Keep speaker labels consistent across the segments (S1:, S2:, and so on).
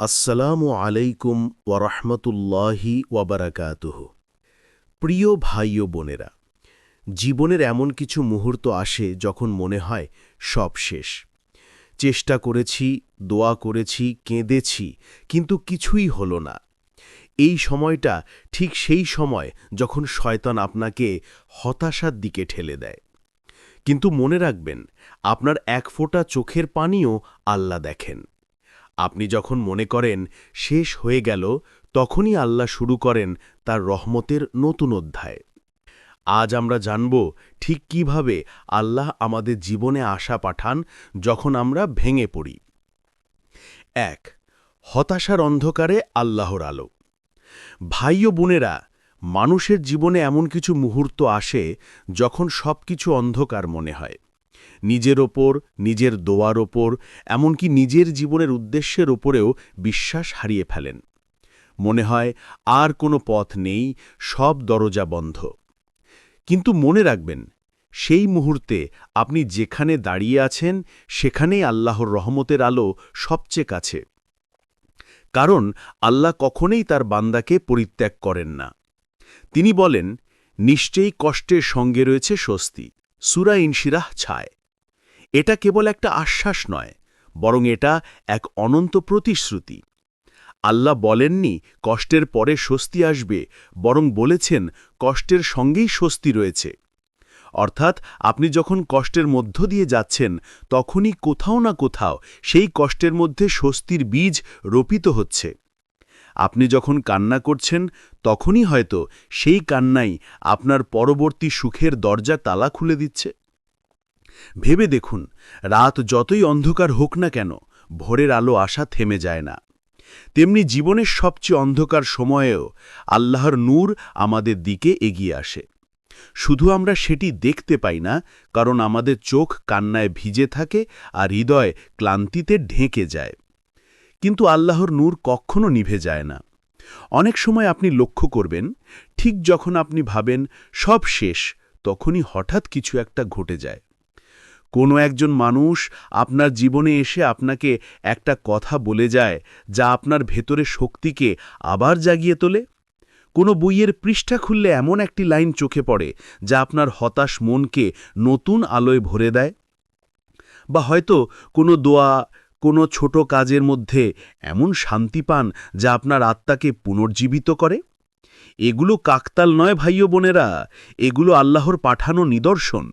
S1: আসসালামু আলাইকুম ওয়ারহমতুল্লাহি ওয়াবারাকাতুহ প্রিয় ভাই ও বোনেরা, জীবনের এমন কিছু মুহূর্ত আসে যখন মনে হয় সব শেষ। চেষ্টা করেছি, দোয়া করেছি, কেঁদেছি, কিন্তু কিছুই হলো না। এই সময়টা ঠিক সেই সময় যখন শয়তান আপনাকে হতাশার দিকে ঠেলে দেয়। কিন্তু মনে রাখবেন, আপনার এক ফোঁটা চোখের পানিও আল্লাহ দেখেন। আপনি যখন মনে করেন শেষ হয়ে গেল, তখনই আল্লাহ শুরু করেন তার রহমতের নতুন অধ্যায়। আজ আমরা জানব ঠিক কীভাবে আল্লাহ আমাদের জীবনে আশা পাঠান যখন আমরা ভেঙে পড়ি। এক, হতাশার অন্ধকারে আল্লাহর আলো। ভাই ও বোনেরা, মানুষের জীবনে এমন কিছু মুহূর্ত আসে যখন সব কিছু অন্ধকার মনে হয়। নিজের ওপর, নিজের দোয়ার ওপর, এমনকি নিজের জীবনের উদ্দেশ্যের ওপরেও বিশ্বাস হারিয়ে ফেলেন। মনে হয় আর কোনো পথ নেই, সব দরজা বন্ধ। কিন্তু মনে রাখবেন, সেই মুহূর্তে আপনি যেখানে দাঁড়িয়ে আছেন, সেখানেই আল্লাহর রহমতের আলো সবচেয়ে কাছে। কারণ আল্লাহ কখনোই তার বান্দাকে পরিত্যাগ করেন না। তিনি বলেন, নিশ্চয়ই কষ্টের সঙ্গে রয়েছে স্বস্তি। সুরা ইনশিরাহ ছায়। এটা কেবল একটা আশ্বাস নয়, বরং এটা এক অনন্ত প্রতিশ্রুতি। আল্লাহ বলেননি, কষ্টের পরে স্বস্তি আসবে, বরং বলেছেন, কষ্টের সঙ্গেই স্বস্তি রয়েছে। অর্থাৎ, আপনি যখন কষ্টের মধ্য দিয়ে যাচ্ছেন, তখনই কোথাও না কোথাও সেই কষ্টের মধ্যে স্বস্তির বীজ রোপিত হচ্ছে। আপনি যখন কান্না করছেন, তখনই হয়তো সেই কান্নাই আপনার পরবর্তী সুখের দরজা তালা খুলে দিচ্ছে। ভেবে দেখুন, রাত যতই অন্ধকার হোক না কেন, ভোরের আলো আসা থেমে যায় না। তেমনি জীবনের সবচেয়ে অন্ধকার সময়েও আল্লাহর নূর আমাদের দিকে এগিয়ে আসে। শুধু আমরা সেটি দেখতে পাই না, কারণ আমাদের চোখ কান্নায় ভিজে থাকে আর হৃদয় ক্লান্তিতে ঢেকে যায়। কিন্তু আল্লাহর নূর কখনো নিভে যায় না। অনেক সময় আপনি লক্ষ্য করবেন, ঠিক যখন আপনি ভাবেন সব শেষ, তখনই হঠাৎ কিছু একটা ঘটে যায়। কোনো একজন মানুষ আপনার জীবনে এসে আপনাকে একটা কথা বলে যায় যা আপনার ভেতরে শক্তিকে আবার জাগিয়ে তোলে। কোনো বইয়ের পৃষ্ঠা খুললে এমন একটি লাইন চোখে পড়ে যা আপনার হতাশ মনকে নতুন আলোয় ভরে দেয়। বা হয়তো কোনো দোয়া কোনো ছোট কাজের মধ্যে এমন শান্তি পান যা আপনার আত্মাকে পুনর্জীবিত করে? এগুলো কাকতাল নয় ভাইও বোনেরা, এগুলো আল্লাহর পাঠানো নিদর্শন।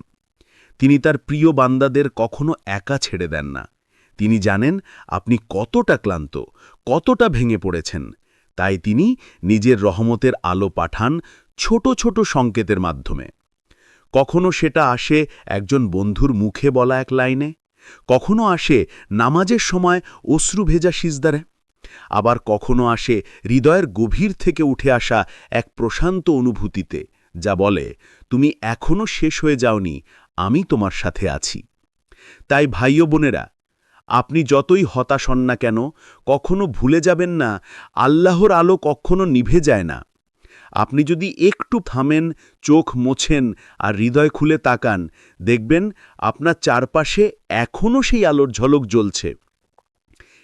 S1: তিনি তার প্রিয় বান্দাদের কখনো একা ছেড়ে দেন না। তিনি জানেন আপনি কতটা ক্লান্ত, কতটা ভেঙে পড়েছেন। তাই তিনি নিজের রহমতের আলো পাঠান ছোট ছোট সংকেতের মাধ্যমে। কখনো সেটা আসে একজন বন্ধুর মুখে বলা এক লাইনে? কখনো আসে নামাজের সময় অশ্রু ভেজা সিজদারে, আবার কখনো আসে হৃদয়ের গভীর থেকে উঠে আসা এক প্রশান্ত অনুভূতিতে, যা বলে, তুমি এখনও শেষ হয়ে যাওনি, আমি তোমার সাথে আছি। তাই ভাইও বোনেরা, আপনি যতই হতাশ হন না কেন, কখনো ভুলে যাবেন না, আল্লাহর আলো কখনো নিভে যায় না। আপনি যদি একটু থামেন, চোখ মোছেন আর হৃদয় খুলে তাকান, দেখবেন আপনার চারপাশে এখনও সেই আলোর ঝলক জ্বলছে।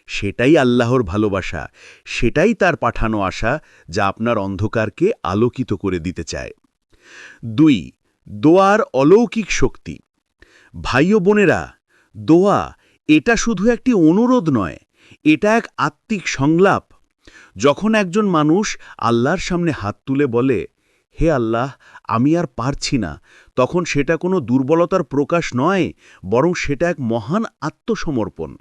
S1: সেটাই আল্লাহর ভালোবাসা, সেটাই তার পাঠানো আশা যা আপনার অন্ধকারকে আলোকিত করে দিতে চায়। দুই, দোয়ার অলৌকিক শক্তি। ভাই ও বোনেরা, দোয়া এটা শুধু একটি অনুরোধ নয়, এটা এক আত্মিক সংলাপ। যখন একজন মানুষ আল্লাহর সামনে হাত তুলে বলে, হে আল্লাহ, আমি আর পারছি না, তখন সেটা কোনো দুর্বলতার প্রকাশ নয়, বরং সেটা এক মহান আত্মসমর্পণ।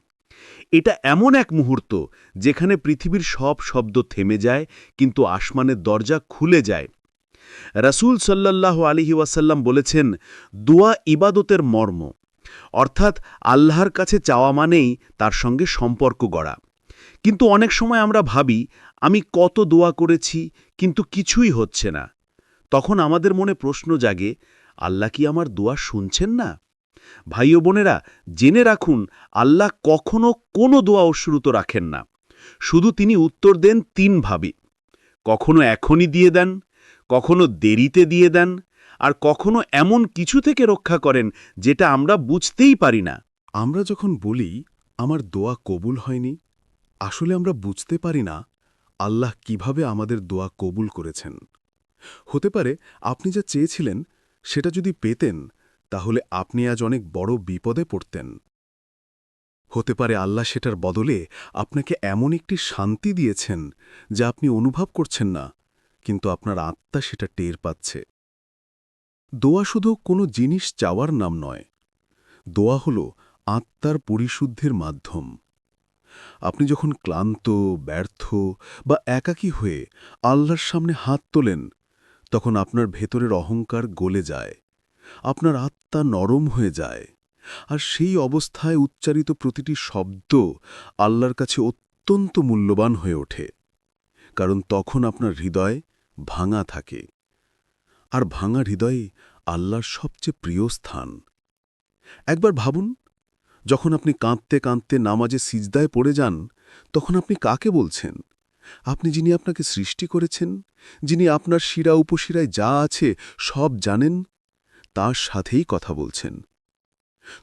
S1: এটা এমন এক মুহূর্ত যেখানে পৃথিবীর সব শব্দ থেমে যায়, কিন্তু আসমানের দরজা খুলে যায়। রাসুল সাল্লাহ আলিহি ওয়াসাল্লাম বলেছেন, দোয়া ইবাদতের মর্ম। অর্থাৎ আল্লাহর কাছে চাওয়া মানেই তার সঙ্গে সম্পর্ক গড়া। কিন্তু অনেক সময় আমরা ভাবি আমি কত দোয়া করেছি, কিন্তু কিছুই হচ্ছে না। তখন আমাদের মনে প্রশ্ন জাগে, আল্লাহ কি আমার দোয়া শুনছেন না? ভাই ও বোনেরা, জেনে রাখুন, আল্লাহ কখনো কোনো দোয়া অশ্রুত রাখেন না। শুধু তিনি উত্তর দেন তিন ভাবে। কখনো এখনই দিয়ে দেন, কখনো দেরিতে দিয়ে দেন, আর কখনো এমন কিছু থেকে রক্ষা করেন যেটা আমরা বুঝতেই পারি না।
S2: আমরা যখন বলি, আমার দোয়া কবুল হয়নি, আসলে আমরা বুঝতে পারি না আল্লাহ কীভাবে আমাদের দোয়া কবুল করেছেন? হতে পারে আপনি যা চেয়েছিলেন সেটা যদি পেতেন, তাহলে আপনি আজ অনেক বড় বিপদে পড়তেন। হতে পারে আল্লাহ সেটার বদলে আপনাকে এমন একটি শান্তি দিয়েছেন যা আপনি অনুভব করছেন না, কিন্তু আপনার আত্মা সেটা টের পাচ্ছে। দোয়া শুধু কোনো জিনিস চাওয়ার নাম নয়, দোয়া হল আত্মার পরিশুদ্ধির মাধ্যম। আপনি যখন ক্লান্ত, ব্যর্থ বা একাকী হয়ে আল্লাহর সামনে হাত তোলেন, তখন আপনার ভেতরের অহংকার গলে যায়, আপনার আত্মা নরম হয়ে যায়, আর সেই অবস্থায় উচ্চারিত প্রতিটি শব্দ আল্লাহর কাছে অত্যন্ত মূল্যবান হয়ে ওঠে, কারণ তখন আপনার হৃদয় ভাঙা থাকে। আর ভাঙা হৃদয়ে আল্লাহর সবচেয়ে প্রিয় স্থান। একবার ভাবুন যখন আপনি কাঁদতে কাঁদতে নামাজে সিজদায় পড়ে যান, তখন আপনি কাকে বলছেন? আপনি যিনি আপনাকে সৃষ্টি করেছেন, যিনি আপনার শিরা উপশিরায় যা আছে সব জানেন, তার সাথেই কথা বলছেন।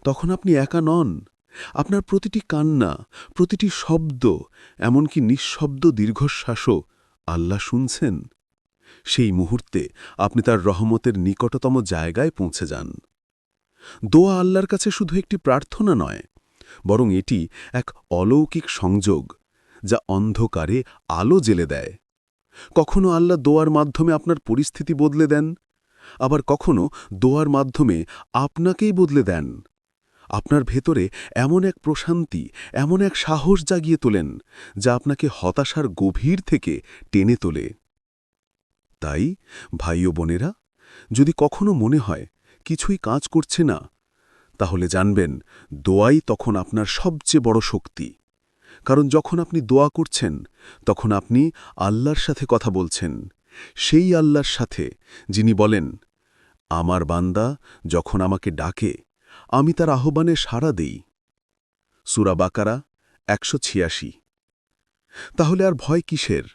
S2: তখন আপনি একা নন। আপনার প্রতিটি কান্না, প্রতিটি শব্দ, এমনকি নিঃশব্দ দীর্ঘশ্বাসও আল্লাহ শুনছেন। সেই মুহূর্তে আপনি তার রহমতের নিকটতম জায়গায় পৌঁছে যান। দোয়া আল্লাহর কাছে শুধু একটি প্রার্থনা নয়, বরং এটি এক অলৌকিক সংযোগ যা অন্ধকারে আলো জেলে দেয়। কখনো আল্লাহ দোয়ার মাধ্যমে আপনার পরিস্থিতি বদলে দেন, আবার কখনো দোয়ার মাধ্যমে আপনাকেই বদলে দেন। আপনার ভেতরে এমন এক প্রশান্তি, এমন এক সাহস জাগিয়ে তোলেন, যা আপনাকে হতাশার গভীর থেকে টেনে তোলে। তাই, ভাই বোনেরা, যদি কখনো মনে হয় কিছুই কাজ করছে না। তাহলে জানবেন, দোয়াই তখন আপনার সবচেয়ে বড় শক্তি। কারণ যখন আপনি দোয়া করছেন, তখন আপনি আল্লাহর সাথে কথা বলছেন। সেই আল্লাহর সাথে যিনি বলেন, আমার বান্দা যখন আমাকে ডাকে, আমি তার আহ্বানে সাড়া দেই। সুরা বাকারা একশো ছিয়াশি। তাহলে আর ভয় কিসের?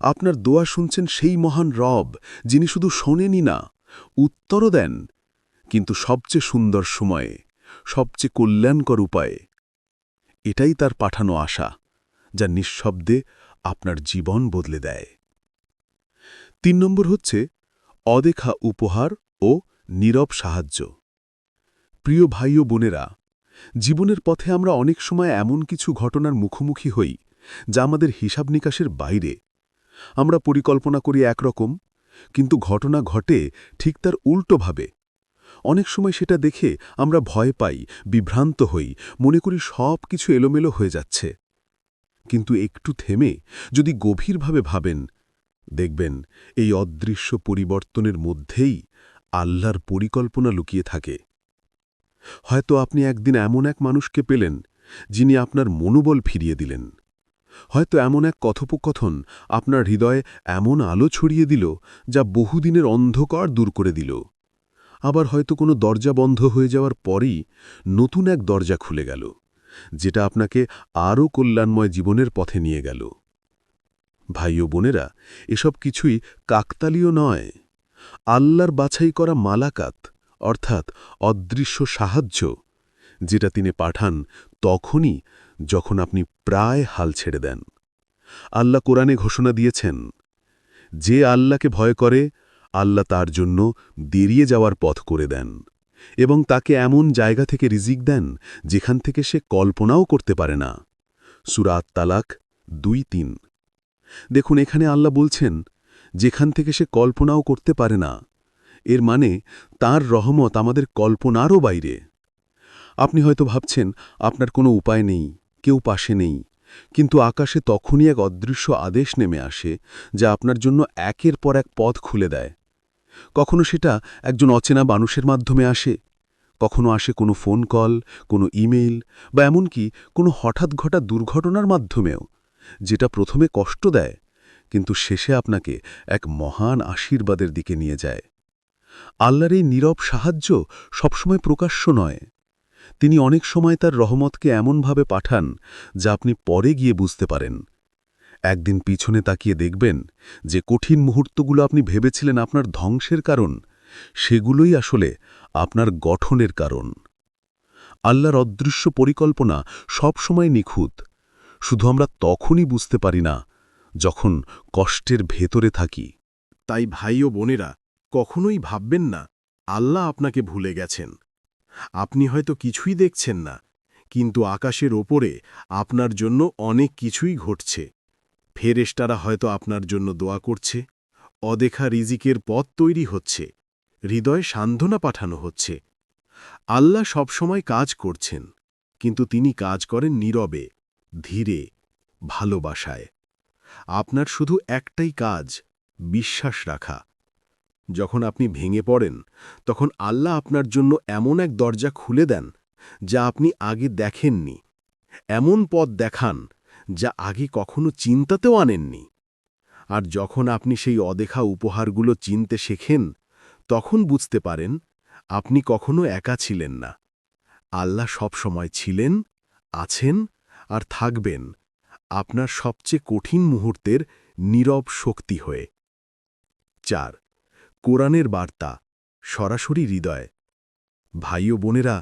S2: আপনার দোয়া শুনছেন সেই মহান রব যিনি শুধু শোনেনই না, উত্তরও দেন কিন্তু সবচেয়ে সুন্দর সময়ে, সবচেয়ে কল্যাণকর উপায়ে, এটাই তার পাঠানো আশা, যা নিঃশব্দে আপনার জীবন বদলে দেয়। তিন নম্বর হচ্ছে, অদেখা উপহার ও নীরব সাহায্য। প্রিয় ভাই ও বোনেরা, জীবনের পথে আমরা অনেক সময় এমন কিছু ঘটনার মুখোমুখি হই, যা আমাদের হিসাব নিকাশের বাইরে। আমরা পরিকল্পনা করি একরকম, কিন্তু ঘটনা ঘটে ঠিক তার উল্টোভাবে অনেক সময় সেটা দেখে আমরা ভয় পাই, বিভ্রান্ত হই, মনে করি সব কিছু এলোমেলো হয়ে যাচ্ছে। কিন্তু একটু থেমে যদি গভীরভাবে ভাবেন, দেখবেন এই অদৃশ্য পরিবর্তনের মধ্যেই আল্লাহর পরিকল্পনা লুকিয়ে থাকে। হয়তো আপনি একদিন এমন এক মানুষকে পেলেন, যিনি আপনার মনোবল ফিরিয়ে দিলেন। হয়তো এমন এক কথোপকথন আপনার হৃদয়ে এমন আলো ছড়িয়ে দিল, যা বহুদিনের অন্ধকার দূর করে দিল। আবার হয়তো কোনো দরজা বন্ধ হয়ে যাওয়ার পরই নতুন এক দরজা খুলে গেল, যেটা আপনাকে আরও কল্যাণময় জীবনের পথে নিয়ে গেল। ভাই ও বোনেরা, এসব কিছুই কাকতালীয় নয়। আল্লাহর বাছাই করা মালাকাত, অর্থাৎ অদৃশ্য সাহায্য, যেটা তিনি পাঠান তখনই যখন আপনি প্রায় হাল ছেড়ে দেন। আল্লাহ কোরআনে ঘোষণা দিয়েছেন, যে আল্লাহকে ভয় করে আল্লাহ তার জন্য দেরিয়ে যাওয়ার পথ করে দেন এবং তাকে এমন জায়গা থেকে রিজিক দেন যেখান থেকে সে কল্পনাও করতে পারে না। সুরাত তালাক দুই তিন। দেখুন, এখানে আল্লাহ বলছেন, যেখান থেকে সে কল্পনাও করতে পারে না, এর মানে তার রহমত আমাদের কল্পনারও বাইরে। আপনি হয়তো ভাবছেন, আপনার কোনো উপায় নেই, কেউ পাশে নেই। কিন্তু আকাশে তখনই এক অদৃশ্য আদেশ নেমে আসে যা আপনার জন্য একের পর এক পথ খুলে দেয়। কখনো সেটা একজন অচেনা মানুষের মাধ্যমে আসে, কখনো আসে কোনো ফোন কল, কোনো ইমেইল, বা এমনকি কোনো হঠাৎ ঘটা দুর্ঘটনার মাধ্যমেও, যেটা প্রথমে কষ্ট দেয়, কিন্তু শেষে আপনাকে এক মহান আশীর্বাদের দিকে নিয়ে যায়। আল্লাহর এই নীরব সাহায্য সবসময় প্রকাশ্য নয়। তিনি অনেক সময় তার রহমতকে এমনভাবে পাঠান যা আপনি পরে গিয়ে বুঝতে পারেন। একদিন পিছনে তাকিয়ে দেখবেন যে কঠিন মুহূর্তগুলো আপনি ভেবেছিলেন আপনার ধ্বংসের কারণ, সেগুলোই আসলে আপনার গঠনের কারণ। আল্লাহর অদৃশ্য পরিকল্পনা সবসময় নিখুঁত, শুধু আমরা তখনই বুঝতে পারি না যখন কষ্টের ভেতরে থাকি।
S1: তাই ভাই ও বোনেরা, কখনোই ভাববেন না, আল্লাহ আপনাকে ভুলে গেছেন। আপনি হয়তো কিছুই দেখছেন না, কিন্তু আকাশের ওপরে আপনার জন্য অনেক কিছুই ঘটছে। ফেরেশতারা হয়তো আপনার জন্য দোয়া করছে, অদেখা রিজিকের পথ তৈরি হচ্ছে, হৃদয়ে সান্ত্বনা পাঠানো হচ্ছে। আল্লাহ সবসময় কাজ করছেন, কিন্তু তিনি কাজ করেন নীরবে, ধীরে, ভালোবাসায়। আপনার শুধু একটাই কাজ, বিশ্বাস রাখা। যখন আপনি ভেঙে পড়েন, তখন আল্লাহ আপনার জন্য এমন এক দরজা খুলে দেন, যা আপনি আগে দেখেননি। এমন পথ দেখান যা আগে কখনো চিন্তাতেও আনেননি। আর যখন আপনি সেই অদেখা উপহারগুলো চিনতে শেখেন, তখন বুঝতে পারেন, আপনি কখনো একা ছিলেন না। আল্লাহ সবসময় ছিলেন, আছেন, আর থাকবেন আপনার সবচেয়ে কঠিন মুহূর্তের নীরব শক্তি হয়ে। চার, কোরআনের বার্তা, সরাসরি হৃদয়। ভাই ও বোনেরা,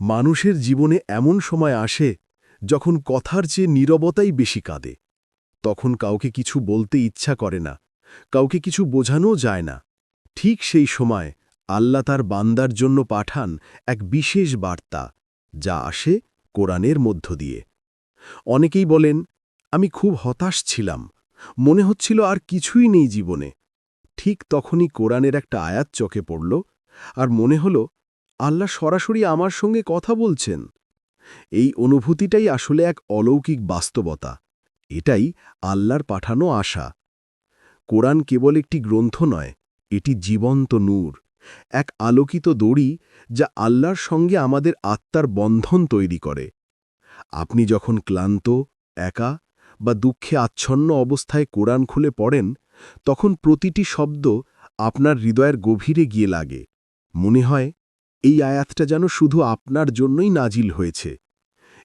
S1: মানুষের জীবনে এমন সময় আসে যখন কথার চেয়ে নীরবতাই বেশি কাঁদে, তখন কাউকে কিছু বলতে ইচ্ছা করে না, কাউকে কিছু বোঝানোও যায় না। ঠিক সেই সময় আল্লাহ তার বান্দার জন্য পাঠান এক বিশেষ বার্তা, যা আসে কোরআনের মধ্য দিয়ে। অনেকেই বলেন, আমি খুব হতাশ ছিলাম, মনে হচ্ছিল আর কিছুই নেই জীবনে। ঠিক তখনই কোরআনের একটা আয়াত চোখে পড়ল, আর মনে হল, আল্লাহ সরাসরি আমার সঙ্গে কথা বলছেন। এই অনুভূতিটাই আসলে এক অলৌকিক বাস্তবতা। এটাই আল্লাহর পাঠানো আশা। কোরআন কেবল একটি গ্রন্থ নয়, এটি জীবন্ত নূর, এক আলোকিত দড়ি যা আল্লাহর সঙ্গে আমাদের আত্মার বন্ধন তৈরি করে। আপনি যখন ক্লান্ত, একা বা দুঃখে আচ্ছন্ন অবস্থায় কোরআন খুলে পড়েন, তখন প্রতিটি শব্দ আপনার হৃদয়ের গভীরে গিয়ে লাগে। মনে হয়, এই আয়াতটা যেন শুধু আপনার জন্যই নাজিল হয়েছে।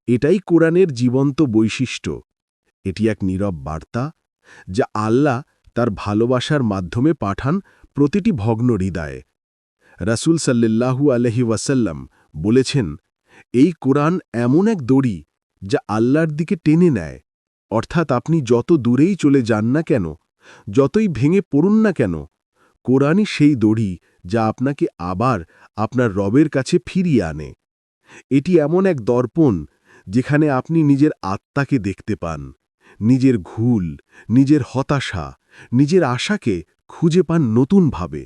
S1: এটাই কোরআনের জীবন্ত বৈশিষ্ট্য। এটি এক নীরব বার্তা যা আল্লাহ তার ভালোবাসার মাধ্যমে পাঠান প্রতিটি ভগ্ন হৃদয়ে। রাসুল সাল্লাল্লাহু আলহি ওয়াসাল্লাম বলেছেন, এই কোরআন এমন এক দড়ি যা আল্লাহর দিকে টেনে নেয়। অর্থাৎ আপনি যত দূরেই চলে যান না কেন, যতই ভেঙে পড়ুন না কেন, কোরআনই সেই দড়ি যা আপনাকে আবার আপনার রবের কাছে ফিরিয়ে আনে। এটি এমন এক দর্পণ যেখানে আপনি নিজের আত্মাকে দেখতে পান, নিজের ঘুল, নিজের হতাশা, নিজের আশাকে খুঁজে পান নতুনভাবে।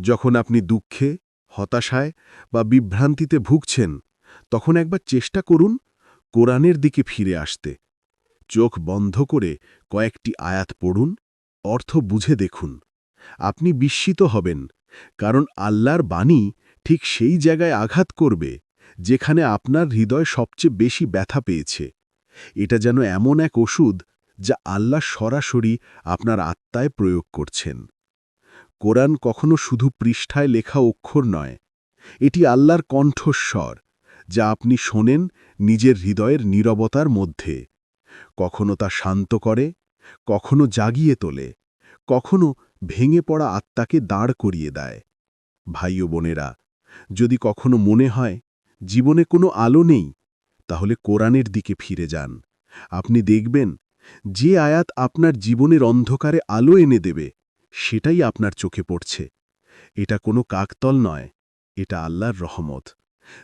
S1: যখন আপনি দুঃখে, হতাশায় বা বিভ্রান্তিতে ভুগছেন, তখন একবার চেষ্টা করুন কোরআনের দিকে ফিরে আসতে। চোখ বন্ধ করে কয়েকটি আয়াত পড়ুন, অর্থ বুঝে দেখুন। আপনি বিস্মিত হবেন, কারণ আল্লাহর বাণী ঠিক সেই জায়গায় আঘাত করবে। যেখানে আপনার হৃদয় সবচেয়ে বেশি ব্যথা পেয়েছে। এটা যেন এমন এক ওষুধ যা আল্লাহ সরাসরি আপনার আত্মায় প্রয়োগ করছেন। কোরআন কখনো শুধু পৃষ্ঠায় লেখা অক্ষর নয়, এটি আল্লাহর কণ্ঠস্বর, যা আপনি শোনেন নিজের হৃদয়ের নীরবতার মধ্যে। কখনো তা শান্ত করে, কখনো জাগিয়ে তোলে, কখনো ভেঙে পড়া আত্মাকে দাঁড় করিয়ে দেয়। ভাই বোনেরা, যদি কখনো মনে হয় জীবনে কোনো আলো নেই, তাহলে কোরআনের দিকে ফিরে যান। আপনি দেখবেন, যে আয়াত আপনার জীবনের অন্ধকারে আলো এনে দেবে, সেটাই আপনার চোখে পড়ছে। এটা কোনো কাকতল নয়, এটা আল্লাহর রহমত।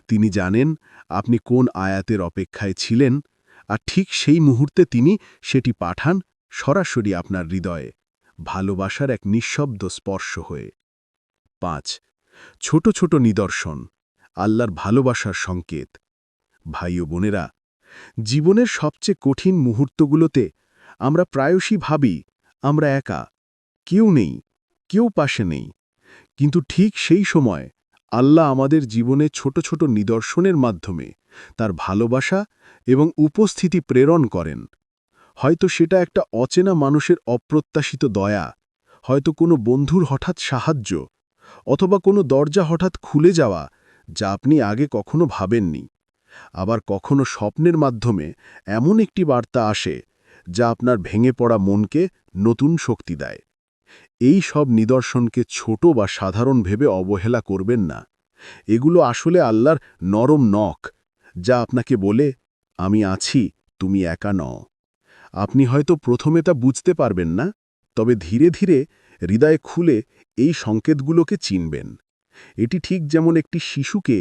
S1: তিনি জানেন আপনি কোন আয়াতের অপেক্ষায় ছিলেন, আর ঠিক সেই মুহূর্তে তিনি সেটি পাঠান সরাসরি আপনার হৃদয়ে, ভালোবাসার এক নিঃশব্দ স্পর্শ হয়ে। পাঁচ, ছোট ছোট নিদর্শন। আল্লাহর ভালোবাসার সংকেত। ভাই ও বোনেরা, জীবনের সবচেয়ে কঠিন মুহূর্তগুলোতে আমরা প্রায়শই ভাবি, আমরা একা, কেউ নেই, কেউ পাশে নেই। কিন্তু ঠিক সেই সময় আল্লাহ আমাদের জীবনে ছোট ছোট নিদর্শনের মাধ্যমে তার ভালোবাসা এবং উপস্থিতি প্রেরণ করেন। হয়তো সেটা একটা অচেনা মানুষের অপ্রত্যাশিত দয়া, হয়তো কোনো বন্ধুর হঠাৎ সাহায্য, অথবা কোনো দরজা হঠাৎ খুলে যাওয়া যা আপনি আগে কখনো ভাবেননি। আবার কখনো স্বপ্নের মাধ্যমে এমন একটি বার্তা আসে যা আপনার ভেঙে পড়া মনকে নতুন শক্তি দেয়। এই সব নিদর্শনকে ছোট বা সাধারণ ভেবে অবহেলা করবেন না। এগুলো আসলে আল্লাহর নরম নখ, যা আপনাকে বলে, আমি আছি,
S2: তুমি একা নও। আপনি হয়তো প্রথমে তা বুঝতে পারবেন না, তবে ধীরে ধীরে হৃদয় খুলে এই সংকেতগুলোকে চিনবেন। এটি ঠিক যেমন একটি শিশুকে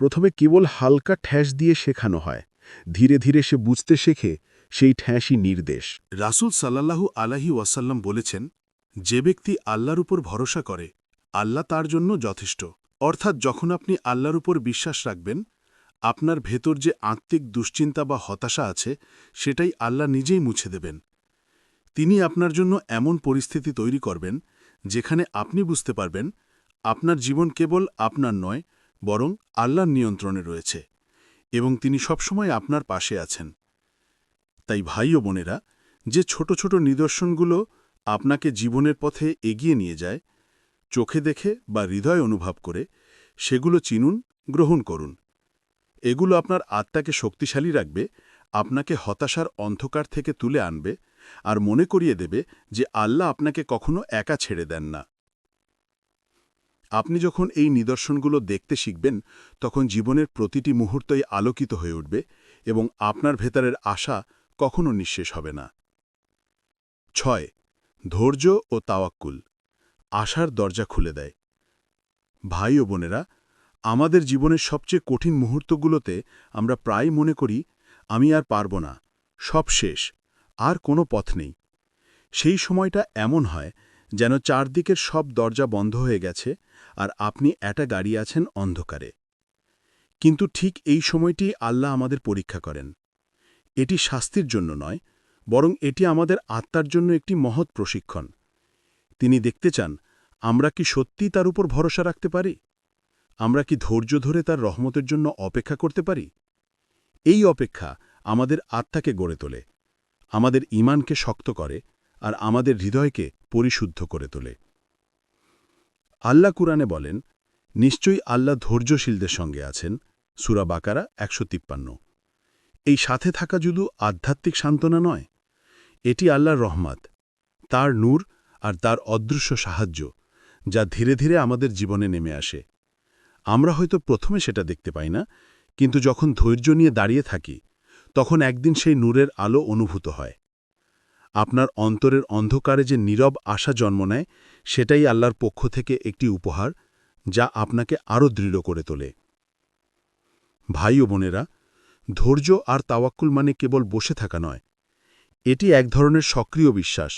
S2: প্রথমে কেবল হালকা ঠ্যাস দিয়ে শেখানো হয়, ধীরে ধীরে সে বুঝতে শেখে সেই ঠ্যাসই নির্দেশ।
S3: রাসূল সাল্লাল্লাহু আলাহি ওয়াসাল্লাম বলেছেন, যে ব্যক্তি আল্লাহর উপর ভরসা করে, আল্লাহ তার জন্য যথেষ্ট। অর্থাৎ যখন আপনি আল্লাহর উপর বিশ্বাস রাখবেন, আপনার ভেতর যে আত্মিক দুশ্চিন্তা বা হতাশা আছে, সেটাই আল্লাহ নিজেই মুছে দেবেন। তিনি আপনার জন্য এমন পরিস্থিতি তৈরি করবেন, যেখানে আপনি বুঝতে পারবেন আপনার জীবন কেবল আপনার নয়, বরং আল্লাহর নিয়ন্ত্রণে রয়েছে, এবং তিনি সবসময় আপনার পাশে আছেন। তাই ভাই ও বোনেরা, যে ছোট ছোট নিদর্শনগুলো আপনাকে জীবনের পথে এগিয়ে নিয়ে যায়, চোখে দেখে বা হৃদয় অনুভব করে, সেগুলো চিনুন, গ্রহণ করুন। এগুলো আপনার আত্মাকে শক্তিশালী রাখবে, আপনাকে হতাশার অন্ধকার থেকে তুলে আনবে, আর মনে করিয়ে দেবে যে আল্লাহ আপনাকে কখনো একা ছেড়ে দেন না। আপনি যখন এই নিদর্শনগুলো দেখতে শিখবেন, তখন জীবনের প্রতিটি মুহূর্তই আলোকিত হয়ে উঠবে এবং আপনার ভেতরের আশা কখনো নিঃশেষ হবে না। ছয়, ধৈর্য ও তাওয়াক্কুল। আশার দরজা খুলে দেয়। ভাই ও বোনেরা, আমাদের জীবনের সবচেয়ে কঠিন মুহূর্তগুলোতে আমরা প্রায় মনে করি, আমি আর পারব না, সব শেষ, আর কোনো পথ নেই। সেই সময়টা এমন হয় যেন চারদিকের সব দরজা বন্ধ হয়ে গেছে আর আপনি এটা গাড়ি আছেন অন্ধকারে। কিন্তু ঠিক এই সময়টি আল্লাহ আমাদের পরীক্ষা করেন। এটি শাস্তির জন্য নয়, বরং এটি আমাদের আত্মার জন্য একটি মহৎ প্রশিক্ষণ। তিনি দেখতে চান, আমরা কি সত্যি তার উপর ভরসা রাখতে পারি? আমরা কি ধৈর্য ধরে তার রহমতের জন্য অপেক্ষা করতে পারি? এই অপেক্ষা আমাদের আত্মাকে গড়ে তোলে, আমাদের ইমানকে শক্ত করে, আর আমাদের হৃদয়কে পরিশুদ্ধ করে তোলে। আল্লাহ কুরআনে বলেন, নিশ্চয়ই আল্লাহ ধৈর্যশীলদের সঙ্গে আছেন। সুরা বাকারা একশো তিপ্পান্ন। এই সাথে থাকা শুধু আধ্যাত্মিক সান্ত্বনা নয়। এটি আল্লাহর রহমত, তার নূর আর তার অদৃশ্য সাহায্য, যা ধীরে ধীরে আমাদের জীবনে নেমে আসে। আমরা হয়তো প্রথমে সেটা দেখতে পাই না, কিন্তু যখন ধৈর্য নিয়ে দাঁড়িয়ে থাকি, তখন একদিন সেই নূরের আলো অনুভূত হয়। আপনার অন্তরের অন্ধকারে যে নীরব আশা জন্ম নেয় সেটাই আল্লাহর পক্ষ থেকে একটি উপহার, যা আপনাকে আরও দৃঢ় করে তোলে। ভাই ও বোনেরা, ধৈর্য আর তাওয়াক্কুল মানে কেবল বসে থাকা নয়, এটি এক ধরনের সক্রিয় বিশ্বাস।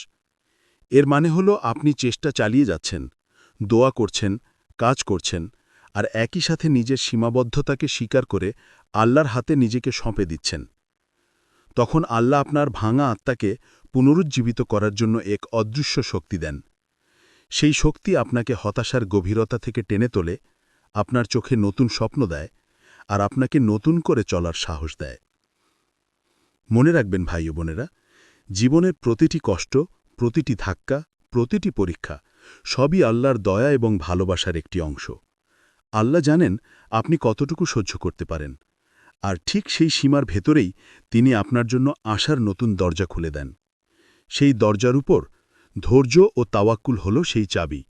S3: এর মানে হল আপনি চেষ্টা চালিয়ে যাচ্ছেন, দোয়া করছেন, কাজ করছেন, আর একই সাথে নিজের সীমাবদ্ধতাকে স্বীকার করে আল্লাহর হাতে নিজেকে সঁপে দিচ্ছেন। তখন আল্লাহ আপনার ভাঙা আত্মাকে পুনরুজ্জীবিত করার জন্য এক অদৃশ্য শক্তি দেন। সেই শক্তি আপনাকে হতাশার গভীরতা থেকে টেনে তোলে, আপনার চোখে নতুন স্বপ্ন দেয়, আর আপনাকে নতুন করে চলার সাহস দেয়। মনে রাখবেন ভাই বোনেরা জীবনের প্রতিটি কষ্ট, প্রতিটি ধাক্কা, প্রতিটি পরীক্ষা সবই আল্লাহর দয়া এবং ভালোবাসার একটি অংশ। আল্লাহ জানেন আপনি কতটুকু সহ্য করতে পারেন, আর ঠিক সেই সীমার ভেতরেই তিনি আপনার জন্য আশার নতুন দরজা খুলে দেন। সেই দরজার উপর ধৈর্য ও তাওয়াক্কুল হল সেই চাবি,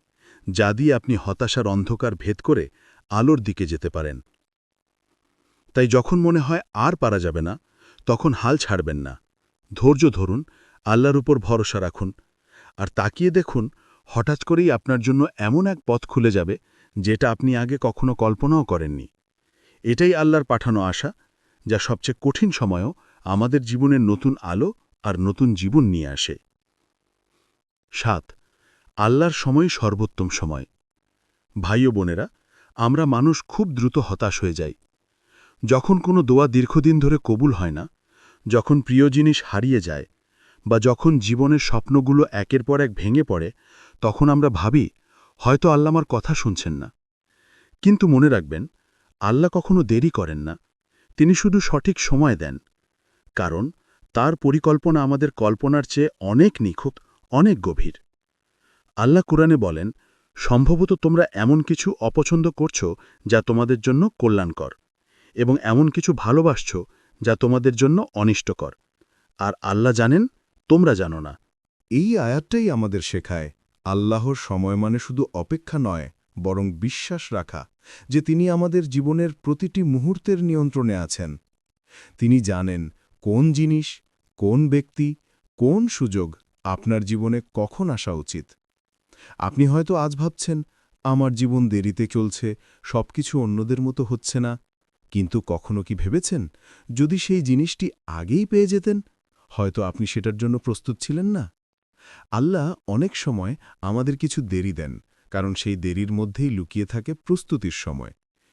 S3: যা দিয়ে আপনি হতাশার অন্ধকার ভেদ করে আলোর দিকে যেতে পারেন। তাই যখন মনে হয় আর পারা যাবে না, তখন হাল ছাড়বেন না। ধৈর্য ধরুন, আল্লাহর উপর ভরসা রাখুন, আর তাকিয়ে দেখুন, হঠাৎ করেই আপনার জন্য এমন এক পথ খুলে যাবে, যেটা আপনি আগে কখনো কল্পনাও করেননি। এটাই আল্লাহর পাঠানো আশা, যা সবচেয়ে কঠিন সময়ও আমাদের জীবনের নতুন আলো আর নতুন জীবন নিয়ে আসে। সাত, আল্লাহর সময় সর্বোত্তম সময়। ভাই ও বোনেরা, আমরা মানুষ খুব দ্রুত হতাশ হয়ে যাই। যখন কোনো দোয়া দীর্ঘদিন ধরে কবুল হয় না, যখন প্রিয় জিনিস হারিয়ে যায়, বা যখন জীবনের স্বপ্নগুলো একের পর এক ভেঙে পড়ে, তখন আমরা ভাবি, হয়তো আল্লাহ আমার কথা শুনছেন না। কিন্তু মনে রাখবেন, আল্লাহ কখনো দেরি করেন না। তিনি শুধু সঠিক সময় দেন। কারণ, তার পরিকল্পনা আমাদের কল্পনার চেয়ে অনেক নিখুঁত অনেক গভীর। আল্লাহ কুরআনে বলেন, সম্ভবত তোমরা এমন কিছু অপছন্দ করছ যা তোমাদের জন্য কল্যাণকর এবং এমন কিছু ভালোবাসছ যা তোমাদের জন্য অনিষ্টকর। আর আল্লাহ জানেন, তোমরা জানো না।
S4: এই আয়াতটাই আমাদের শেখায়, আল্লাহর সময় মানে শুধু অপেক্ষা নয়, বরং বিশ্বাস রাখা, যে তিনি আমাদের জীবনের প্রতিটি মুহূর্তের নিয়ন্ত্রণে আছেন। তিনি জানেন কোন জিনিস, কোন ব্যক্তি, কোন সুযোগ আপনার জীবনে কখন আসা উচিত? আপনি হয়তো আজ ভাবছেন, আমার জীবন দেরিতে চলছে, সবকিছু অন্যদের মতো হচ্ছে না। কিন্তু কখনো কি ভেবেছেন, যদি সেই জিনিসটি আগেই পেয়ে যেতেন, হয়তো আপনি সেটার জন্য প্রস্তুত ছিলেন না? আল্লাহ অনেক সময় আমাদের কিছু দেরি দেন, কারণ সেই দেরির মধ্যেই লুকিয়ে থাকে প্রস্তুতির সময়।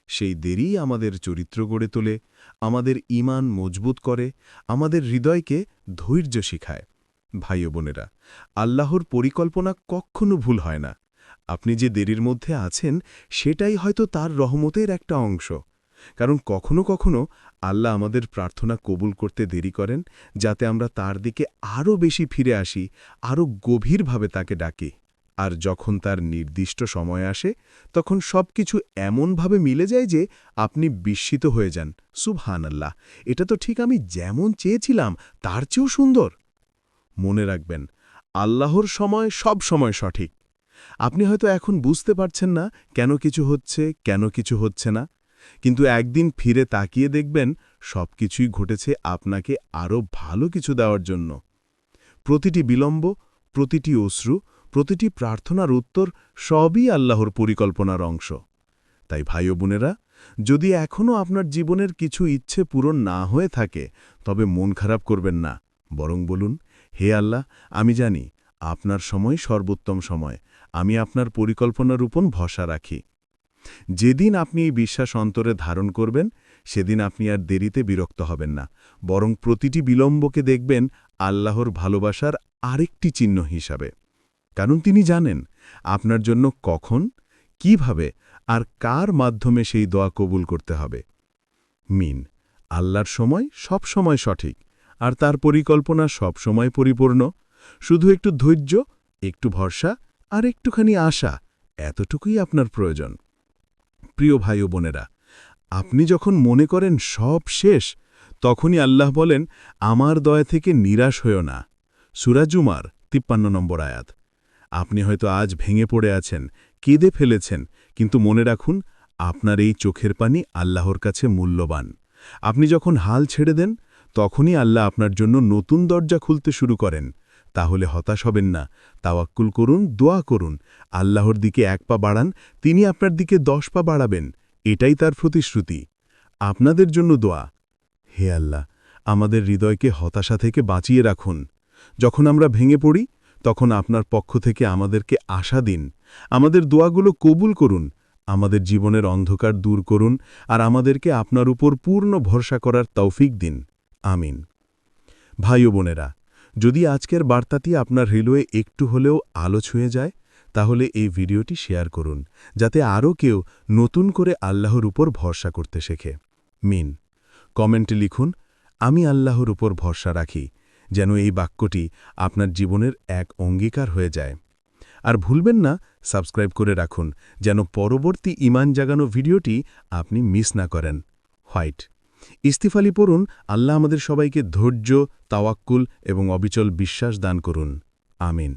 S4: সেই দেরিই আমাদের চরিত্র গড়ে তোলে, আমাদের ইমান মজবুত করে, আমাদের হৃদয়কে ধৈর্য শিখায়। ভাই বোনেরা আল্লাহর পরিকল্পনা কখনো ভুল হয় না। আপনি যে দেরির মধ্যে আছেন, সেটাই হয়তো তার রহমতের একটা অংশ। কারণ কখনো কখনো আল্লাহ আমাদের প্রার্থনা কবুল করতে দেরি করেন, যাতে আমরা তার দিকে আরও বেশি ফিরে আসি, আরও গভীরভাবে তাকে ডাকি। আর যখন তার নির্দিষ্ট সময় আসে, তখন সব কিছু এমনভাবে মিলে যায় যে আপনি বিস্মিত হয়ে যান। সুবহান আল্লাহ এটা তো ঠিক আমি যেমন চেয়েছিলাম, তার চেয়েও সুন্দর। মনে রাখবেন, আল্লাহর সময় সব সময় সঠিক। আপনি হয়তো এখন বুঝতে পারছেন না কেন কিছু হচ্ছে, কেন কিছু হচ্ছে না, কিন্তু একদিন ফিরে তাকিয়ে দেখবেন সব কিছুই ঘটেছে আপনাকে আরও ভালো কিছু দেওয়ার জন্য। প্রতিটি বিলম্ব, প্রতিটি অশ্রু, প্রতিটি প্রার্থনার উত্তর সবই আল্লাহর পরিকল্পনার অংশ। তাই ভাই বোনেরা, যদি এখনও আপনার জীবনের কিছু ইচ্ছে পূরণ না হয়ে থাকে, তবে মন খারাপ করবেন না। বরং বলুন হে আল্লাহ, আমি জানি, আপনার সময় সর্বোত্তম সময়। আমি আপনার পরিকল্পনার উপর ভরসা রাখি। যেদিন আপনি এই বিশ্বাস অন্তরে ধারণ করবেন, সেদিন আপনি আর দেরিতে বিরক্ত হবেন না। বরং প্রতিটি বিলম্বকে দেখবেন আল্লাহর ভালোবাসার আরেকটি চিহ্ন হিসাবে। কারণ তিনি জানেন, আপনার জন্য কখন, কীভাবে, আর কার মাধ্যমে সেই দোয়া কবুল করতে হবে। মিন, আল্লাহর সময় সব সময় সঠিক। আর তার পরিকল্পনা সব সময় পরিপূর্ণ। শুধু একটু ধৈর্য, একটু ভরসা আর একটুখানি আশা, এতটুকুই আপনার প্রয়োজন। প্রিয় ভাই ও বোনেরা, আপনি যখন মনে করেন সব শেষ, তখনই আল্লাহ বলেন, আমার দয়া থেকে নিরাশ হয়েও না। সুরাজুমার তিপ্পান্ন নম্বর আয়াত। আপনি হয়তো আজ ভেঙে পড়ে আছেন, কেঁদে ফেলেছেন, কিন্তু মনে রাখুন, আপনার এই চোখের পানি আল্লাহর কাছে মূল্যবান। আপনি যখন হাল ছেড়ে দেন তখনই আল্লাহ আপনার জন্য নতুন দরজা খুলতে শুরু করেন। তাহলে হতাশ হবেন না। তাওয়াক্কুল করুন, দোয়া করুন। আল্লাহর দিকে এক পা বাড়ান, তিনি আপনার দিকে দশ পা বাড়াবেন। এটাই তার প্রতিশ্রুতি। আপনাদের জন্য দোয়া। হে আল্লাহ, আমাদের হৃদয়কে হতাশা থেকে বাঁচিয়ে রাখুন। যখন আমরা ভেঙে পড়ি, তখন আপনার পক্ষ থেকে আমাদেরকে আশা দিন। আমাদের দোয়াগুলো কবুল করুন। আমাদের জীবনের অন্ধকার দূর করুন আর আমাদেরকে আপনার উপর পূর্ণ ভরসা করার তৌফিক দিন। আমিন। ভাই বোনেরা, যদি আজকের বার্তাটি আপনার হৃদয়ে একটু হলেও আলো ছুঁয়ে যায়, তাহলে এই ভিডিওটি শেয়ার করুন, যাতে আরও কেউ নতুন করে আল্লাহর উপর ভরসা করতে শেখে। মিন। কমেন্টে লিখুন, আমি আল্লাহর উপর ভরসা রাখি, যেন এই বাক্যটি আপনার জীবনের এক অঙ্গীকার হয়ে যায়। আর ভুলবেন না, সাবস্ক্রাইব করে রাখুন, যেন পরবর্তী ইমান জাগানো ভিডিওটি আপনি মিস না করেন। হোয়াইট। ইস্তিফালি পড়ুন আল্লাহ আমাদের সবাইকে ধৈর্য তাওয়াক্কুল এবং অবিচল বিশ্বাস দান করুন। আমিন।